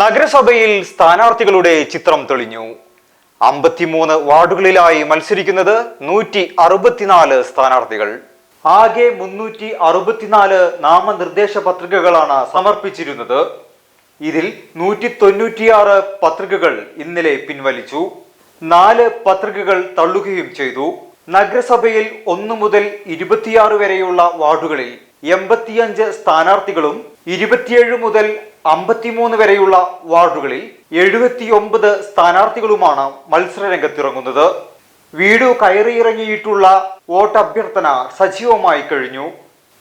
നഗരസഭയിൽ സ്ഥാനാർത്ഥികളുടെ ചിത്രം തെളിഞ്ഞു. അമ്പത്തിമൂന്ന് വാർഡുകളിലായി മത്സരിക്കുന്നത് നൂറ്റി അറുപത്തിനാല് സ്ഥാനാർത്ഥികൾ. ആകെ മുന്നൂറ്റി അറുപത്തിനാല് നാമനിർദ്ദേശ പത്രികകളാണ് സമർപ്പിച്ചിരുന്നത്. ഇതിൽ നൂറ്റി തൊണ്ണൂറ്റിയാറ് പത്രികകൾ ഇന്നലെ പിൻവലിച്ചു. നാല് പത്രികകൾ തള്ളുകയും ചെയ്തു. നഗരസഭയിൽ ഒന്നു മുതൽ ഇരുപത്തിയാറ് വരെയുള്ള വാർഡുകളിൽ എൺപത്തിയഞ്ച് സ്ഥാനാർത്ഥികളും ഇരുപത്തിയേഴ് മുതൽ അമ്പത്തിമൂന്ന് വരെയുള്ള വാർഡുകളിൽ എഴുപത്തിയൊമ്പത് സ്ഥാനാർത്ഥികളുമാണ് മത്സരരംഗത്തിറങ്ങുന്നത്. വീട് കയറിയിറങ്ങിയിട്ടുള്ള വോട്ടഭ്യർത്ഥന സജീവമായി കഴിഞ്ഞു.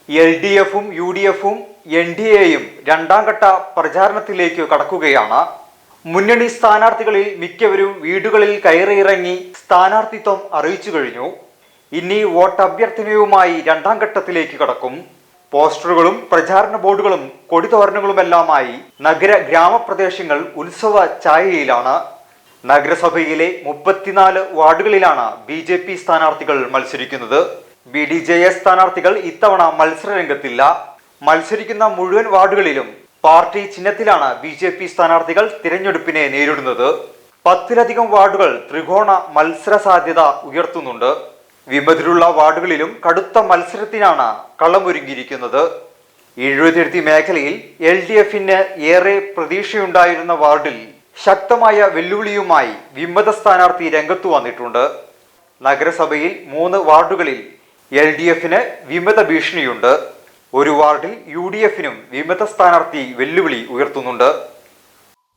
എൽ ഡി എഫും യു ഡി എഫും എൻ ഡി എയും രണ്ടാം ഘട്ട പ്രചാരണത്തിലേക്ക് കടക്കുകയാണ്. മുന്നണി സ്ഥാനാർത്ഥികളിൽ മിക്കവരും വീടുകളിൽ കയറിയിറങ്ങി സ്ഥാനാർത്ഥിത്വം അറിയിച്ചു കഴിഞ്ഞു. ഇനി വോട്ടഭ്യർത്ഥനയുമായി രണ്ടാം ഘട്ടത്തിലേക്ക് കടക്കും. പോസ്റ്ററുകളും പ്രചാരണ ബോർഡുകളും കൊടിതോരണങ്ങളുമെല്ലാമായി നഗര ഗ്രാമപ്രദേശങ്ങൾ ഉത്സവ ചായയിലാണ് നഗരസഭയിലെ മുപ്പത്തിനാല് വാർഡുകളിലാണ് ബി ജെ പി സ്ഥാനാർത്ഥികൾ മത്സരിക്കുന്നത്. ബി ഡി ജെ എസ് സ്ഥാനാർത്ഥികൾ ഇത്തവണ മത്സരരംഗത്തില്ല. മത്സരിക്കുന്ന മുഴുവൻ വാർഡുകളിലും പാർട്ടി ചിഹ്നത്തിലാണ് ബി ജെ പി സ്ഥാനാർത്ഥികൾ തിരഞ്ഞെടുപ്പിനെ നേരിടുന്നത്. പത്തിലധികം വാർഡുകൾ ത്രികോണ മത്സര സാധ്യത ഉയർത്തുന്നുണ്ട്. വിമതരുള്ള വാർഡുകളിലും കടുത്ത മത്സരത്തിനാണ് കളമൊരുങ്ങിയിരിക്കുന്നത്. എഴുപത്തിയെഴുത്തി മേഖലയിൽ എൽ ഡി എഫിന് ഏറെ പ്രതീക്ഷയുണ്ടായിരുന്ന വാർഡിൽ ശക്തമായ വെല്ലുവിളിയുമായി വിമത സ്ഥാനാർത്ഥി രംഗത്തു വന്നിട്ടുണ്ട്. നഗരസഭയിൽ മൂന്ന് വാർഡുകളിൽ എൽ ഡി എഫിന് വിമത ഭീഷണിയുണ്ട്. ഒരു വാർഡിൽ യു ഡി എഫിനും വിമത സ്ഥാനാർത്ഥി വെല്ലുവിളി ഉയർത്തുന്നുണ്ട്.